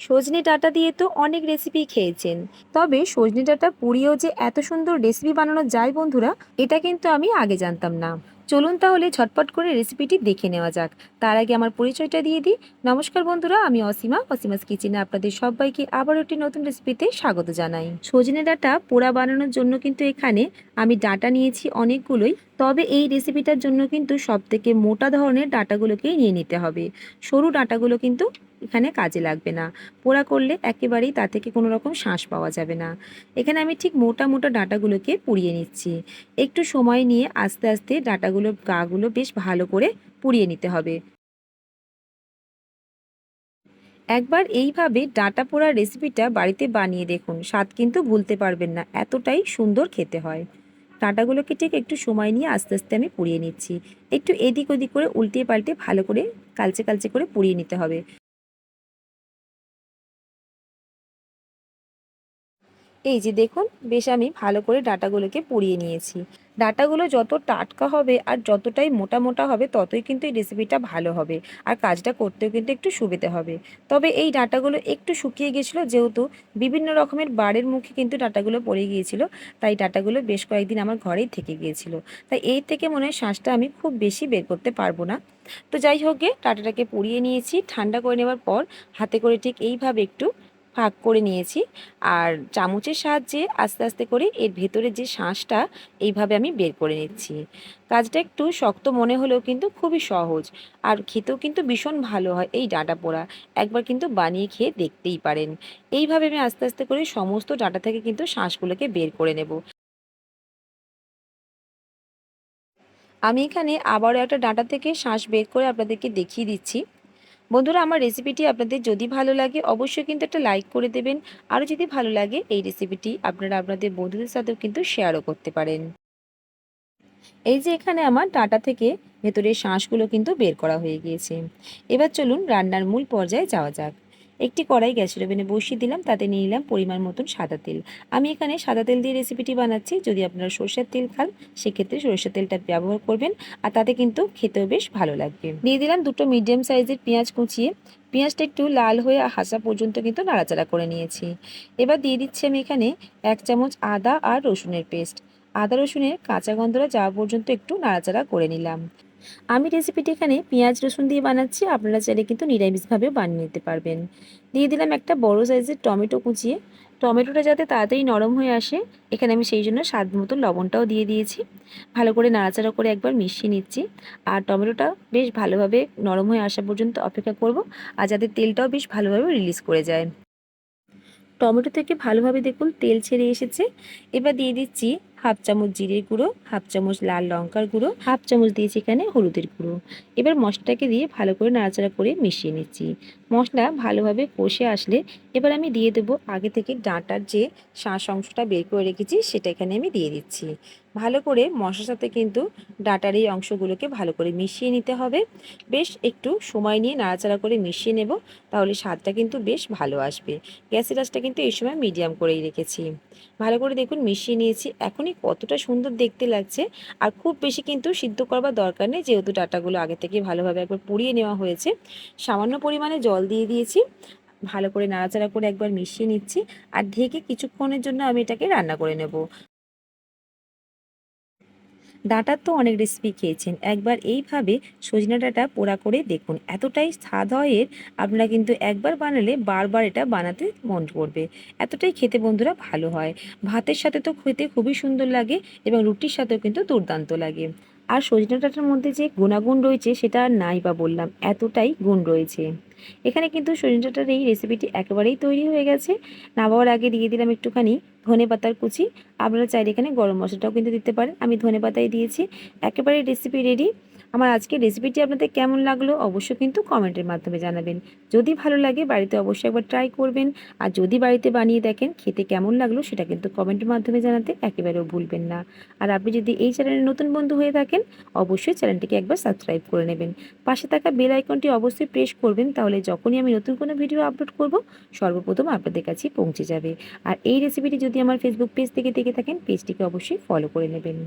সজনে ডাঁটা দিয়ে তো অনেক রেসিপি খেয়েছেন। তবে সজনে ডাঁটা পুড়িয়েও যে এত সুন্দর রেসিপি বানানো যায় বন্ধুরা, এটা কিন্তু আমি আগে জানতাম না। চলুন তাহলে ঝটপট করে রেসিপিটি দেখে নেওয়া যাক। তার আগে আমার পরিচয়টা দিয়ে দিই। নমস্কার বন্ধুরা, আমি অসীমা। অসীমাস কিচেনে আপনাদের সবাইকে আবার একটি নতুন রেসিপিতে স্বাগত জানাই। সজনে ডাঁটা পোড়া বানানোর জন্য কিন্তু এখানে আমি ডাঁটা নিয়েছি অনেকগুলোই। তবে এই রেসিপিটার জন্য কিন্তু সব থেকে মোটা ধরনের ডাঁটাগুলোকেই নিয়ে নিতে হবে। সরু ডাঁটাগুলো কিন্তু এখানে কাজে লাগবে না। পোড়া করলে একেবারেই তা থেকে কোনো রকম শ্বাস পাওয়া যাবে না। এখানে আমি ঠিক মোটা মোটা ডাঁটাগুলোকে পুড়িয়ে নিচ্ছি। একটু সময় নিয়ে আস্তে আস্তে ডাঁটাগুলোর গাগুলো বেশ ভালো করে পুড়িয়ে নিতে হবে। একবার এইভাবে ডাঁটা পোড়া রেসিপিটা বাড়িতে বানিয়ে দেখুন, স্বাদ কিন্তু ভুলতে পারবেন না, এতটাই সুন্দর খেতে হয়। ডাঁটাগুলোকে ঠিক একটু সময় নিয়ে আস্তে আস্তে আমি পুড়িয়ে নিচ্ছি। একটু এদিক ওদিক করে উল্টে পাল্টে ভালো করে কালচে কালচে করে পুড়িয়ে নিতে হবে। এই যে দেখুন, বেশ আমি ভালো করে ডাটাগুলোকে পুড়িয়ে নিয়েছি। ডাটাগুলো যত টাটকা হবে আর যতটাই মোটা মোটা হবে, ততই কিন্তু এই রেসিপিটা ভালো হবে আর কাজটা করতেও কিন্তু একটু সুবিধে হবে। তবে এই ডাটাগুলো একটু শুকিয়ে গেছিল যেহেতু বিভিন্ন রকমের বাড়ির মুখে কিন্তু ডাটাগুলো পড়ে গিয়েছিল, তাই ডাটাগুলো বেশ কয়েকদিন আমার ঘরেই থেকে গিয়েছিল। তাই এই থেকে মনে হয় শ্বাসটা আমি খুব বেশি বের করতে পারব না। তো যাই হোক ডাটাটাকে পুড়িয়ে নিয়েছি, ঠান্ডা করে নেওয়ার পর হাতে করে ঠিক এইভাবে একটু ভাগ করে নিয়েছি। আর চামচের সাহায্যে আস্তে আস্তে করে এর ভেতরে যে শাঁসটা, এইভাবে আমি বের করে নিচ্ছি। কাজটা একটু শক্ত মনে হলেও কিন্তু খুবই সহজ। আর খেতেও কিন্তু ভীষণ ভালো হয় এই ডাঁটা পোড়া। একবার কিন্তু বানিয়ে খেয়ে দেখতেই পারেন। এইভাবে আমি আস্তে আস্তে করে সমস্ত ডাঁটা থেকে কিন্তু শাঁসগুলোকে বের করে নেব। আমি এখানে আবারও একটা ডাঁটা থেকে শাঁস বের করে আপনাদেরকে দেখিয়ে দিচ্ছি। বন্ধুরা, আমার রেসিপিটি আপনাদের যদি ভালো লাগে, অবশ্যই কিন্তু একটা লাইক করে দেবেন। আরও যদি ভালো লাগে, এই রেসিপিটি আপনারা আপনাদের বন্ধুদের সাথেও কিন্তু শেয়ারও করতে পারেন। এই যে এখানে আমার ডাটা থেকে ভেতরের শাঁসগুলো কিন্তু বের করা হয়ে গিয়েছে। এবার চলুন রান্নার মূল পর্যায়ে যাওয়া যাক। একটি কড়াই গ্যাসের ওভেনে বসিয়ে দিলাম, তাতে নিয়ে নিলাম পরিমাণ মতন সাদা তেল। আমি এখানে সাদা তেল দিয়ে রেসিপিটি বানাচ্ছি। যদি আপনারা সরষের তেল খান, সেক্ষেত্রে সরষের তেলটা ব্যবহার করবেন আর তাতে কিন্তু খেতেও বেশ ভালো লাগবে। দিয়ে দিলাম দুটো মিডিয়াম সাইজের পেঁয়াজ কুচিয়ে। পেঁয়াজটা একটু লাল হয়ে হাসা পর্যন্ত কিন্তু নাড়াচাড়া করে নিয়েছি। এবার দিয়ে দিচ্ছি আমি এখানে এক চামচ আদা আর রসুনের পেস্ট। আদা রসুনের কাঁচা গন্ধরা যাওয়া পর্যন্ত একটু নাড়াচাড়া করে নিলাম। আমি রেসিপিটি এখানে পেঁয়াজ, রসুন দিয়ে বানাচ্ছি। আপনারা চাইলে কিন্তু নিরামিষভাবেও বানিয়ে নিতে পারবেন। দিয়ে দিলাম একটা বড় সাইজের টমেটো কুচিয়ে। টমেটোটা যাতে তাড়াতাড়ি নরম হয়ে আসে, এখানে আমি সেই জন্য স্বাদ মতো লবণটাও দিয়ে দিয়েছি। ভালো করে নাড়াচাড়া করে একবার মিশিয়ে নিচ্ছি। আর টমেটোটা বেশ ভালোভাবে নরম হয়ে আসা পর্যন্ত অপেক্ষা করব। আর যাতে তেলটাও বেশ ভালোভাবে রিলিজ করে যায়। টমেটো থেকে ভালোভাবে দেখুন তেল ছেড়ে এসেছে। এবার দিয়ে দিচ্ছি হাফ চামচ জিরের গুঁড়ো, হাফ চামচ লাল লঙ্কার গুঁড়ো, হাফ চামচ দিয়েছি এখানে হলুদের গুঁড়ো। এবার মশলাটাকে দিয়ে ভালো করে নাড়াচাড়া করে মিশিয়ে নিচ্ছি। মশলা ভালোভাবে কষে আসলে এবার আমি দিয়ে দেবো আগে থেকে ডাঁটার যে শাঁস অংশটা বের করে রেখেছি সেটা এখানে আমি দিয়ে দিচ্ছি। ভালো করে মশলার সাথে কিন্তু ডাটার এই অংশগুলোকে ভালো করে মিশিয়ে নিতে হবে। বেশ একটু সময় নিয়ে নাড়াচাড়া করে মিশিয়ে নেব, তাহলে স্বাদটা কিন্তু বেশ ভালো আসবে। গ্যাসের আঁচটা কিন্তু এই সময় মিডিয়াম করেই রেখেছি। ভালো করে দেখুন মিশিয়ে নিয়েছি। এখনই কতটা সুন্দর দেখতে লাগছে। আর খুব বেশি কিন্তু সিদ্ধ করবার দরকার নেই, যেহেতু ডাটাগুলো আগে থেকে ভালোভাবে একবার পুড়িয়ে নেওয়া হয়েছে। সামান্য পরিমাণে জল দিয়ে দিয়েছি, ভালো করে নাড়াচাড়া করে একবার মিশিয়ে নিচ্ছি, আর ঢেকে কিছুক্ষণের জন্য আমি এটাকে রান্না করে নেব। ডাঁটার তো অনেক রেসিপি খেয়েছেন। একবার এইভাবে সজনা ডাঁটা পোড়া করে দেখুন, এতটাই স্বাদ হয় এর, আপনারা কিন্তু একবার বানালে বারবার এটা বানাতে মন করবে। এতটাই খেতে বন্ধুরা ভালো হয়। ভাতের সাথে তো খেতে খুবই সুন্দর লাগে এবং রুটির সাথেও কিন্তু দুর্দান্ত লাগে। আর সজনে ডাঁটার মধ্যে যে গুণাগুণ রয়েছে, সেটা নাই বা বললাম। এতটাই গুণ রয়েছে। এখানে কিন্তু সজনে ডাঁটার এই রেসিপিটি একেবারেই তৈরি হয়ে গেছে। না নামাবার আগে দিয়ে দিলাম একটুখানি ধনে পাতার কুচি। আপনারা চাইলে এখানে গরম মশলাটাও কিন্তু দিতে পারেন। আমি ধনে পাতাই দিয়েছি। একেবারে রেসিপি রেডি আমার আজকের রেসিপিটি আপনাদের কেমন লাগল অবশ্যই কিন্তু কমেন্টের মাধ্যমে জানাবেন। যদি ভালো লাগে বাড়িতে অবশ্যই একবার ট্রাই করবেন। আর যদি বাড়িতে বানিয়ে দেখেন খেতে কেমন লাগল সেটা কিন্তু কমেন্টের মাধ্যমে জানাতে একেবারেও ভুলবেন না। আর আপনি যদি এই চ্যানেলের নতুন বন্ধু হয়ে থাকেন, অবশ্যই চ্যানেলটিকে একবার সাবস্ক্রাইব করে নেবেন। পাশে থাকা বেল আইকনটি অবশ্যই প্রেস করবেন, তাহলে যখনই আমি নতুন কোনো ভিডিও আপলোড করব, সর্বপ্রথম আপনাদের কাছে পৌঁছে যাবে। আর এই রেসিপিটি যদি আমার ফেসবুক পেজ থেকে দেখে থাকেন পেজটিকে অবশ্যই ফলো করে নেবেন।